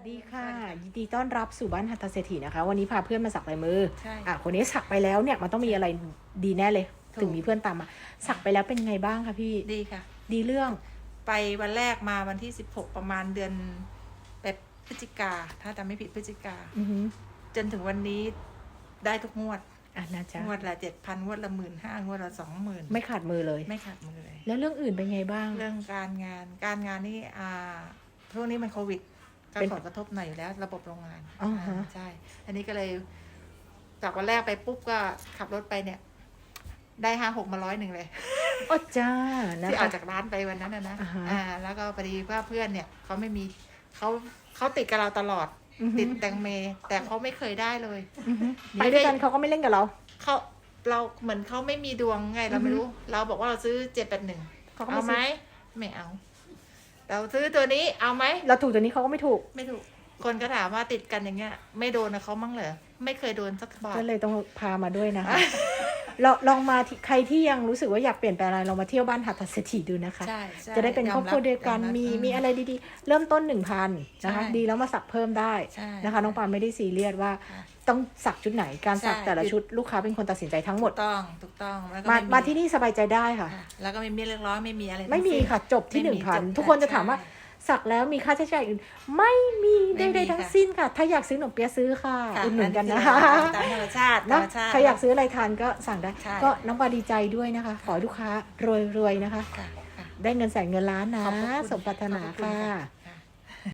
วัสดีค่ะ ยินดีต้อนรับสู่บ้านหัตถเศรษฐีนะคะ วันนี้พาเพื่อนมาสักลายมือใช่ อะคนนี้สักไปแล้วเนี่ยมันต้องมีอะไรดีแน่เลย ถูก ถึงมีเพื่อนตามมา สักไปแล้วเป็นไงบ้างคะพี่ดีค่ะ ดีเรื่อง ไปวันแรกมาวันที่16ประมาณเดือนแบบพฤศจิกา ถ้าจำไม่ผิดพฤศจิกา อือหือจนถึงวันนี้ได้ทุกงวด อะนะจ๊ะงวดละเจ็ดพันงวดละหมื่นห้างวดละสองหมื่นไม่ขาดมือเลย ไม่ขาดมือเลย แล้วเรื่องอื่นเป็นไงบ้าง เรื่องการงานการงานนี่อ่าช่วงนี้มันโควิด ก็เป็นผลกระทบหน่อยอยู่แล้วระบบโรงงานอ่าฮะอ่าใช่ อันนี้ก็เลย จากวันแรกไปปุ๊บก็ขับรถไปเนี่ย ได้ห้าหกมาร้อยหนึ่งเลย โอ้จ้านะที่อคะ อกจากร้านไปวันนั้นนะนะอ่าฮะ อ่า แล้วก็พอดีว่าเพื่อนเนี่ยเขาไม่มีเขาเขาติดกับเราตลอด อือหือติดแตงเม แต่เขาไม่เคยได้เลยอือหือไปด้วยกันเขาก็ไม่เล่นกับเรา เขาเราเหมือนเขาไม่มีดวงไงเราไม่รู้ เราบอกว่าเราซื้อเจ็ดแปดหนึ่งเขาก็เอาไม่ไหมซื้อไม่เอา เราซื้อตัวนี้เอาไหม เราถูกตัวนี้เขาก็ไม่ถูก ไม่ถูก คนก็ถามว่าติดกันอย่างเงี้ย ไม่โดนนะเขามั้งเหรอ ไม่เคยโดนสักบาท ก็เลยต้องพามาด้วยนะคะเราลองมาที่ใครที่ยังรู้สึกว่าอยากเปลี่ยนแปลงอะไรลองมาเที่ยวบ้านหัตถเศรษฐีดูนะคะใช่ใช่จะได้เป็นครอบครัวเดียวกันมรับมียบมีอะไรดีๆ เริ่มต้นหนึ่งพันนะคะใช่ดีแล้วมาสักเพิ่มได้ใช่นะคะ น้องปานไม่ได้ซีเรียสว่าค่ะ ต้องสักชุดไหนการสักใช่แต่ละชุดลูกค้าเป็นคนตัดสินใจทั้งหมดถูกต้องถูกต้องแล้วก็มาไมาที่นี่สบายใจได้ค่ะค่ะ แล้วก็ไม่มีเรื่องร้อนไม่มีอะไร ไม่มีทั้งสิ้นค่ะจบที่หไม่นึ่มีงพันจบทุกคนจะถามว่าใช่สักแล้วมีค่าใช้จ่ายอื่น ไม่มีไม่มีใดๆทั้งค่ะสิ้นค่ะ ถ้าอยากซื้อขนมเปี๊ยะซื้อค่ะค่ะอุดหนุนกันนะคะตามธรรมชาติธรนะรมชาติใครอยากซื้ออะไรทานก็สั่งได้ใช่ก็น้องปาดีใจด้วยนะคะ ขอให้ลูกค้ารวยๆนะคะค่ะค่ะได้เงินแสนเงินล้านนะขอบพระคุณสมปรารถนาขอบพระคุณค่ะค่ะ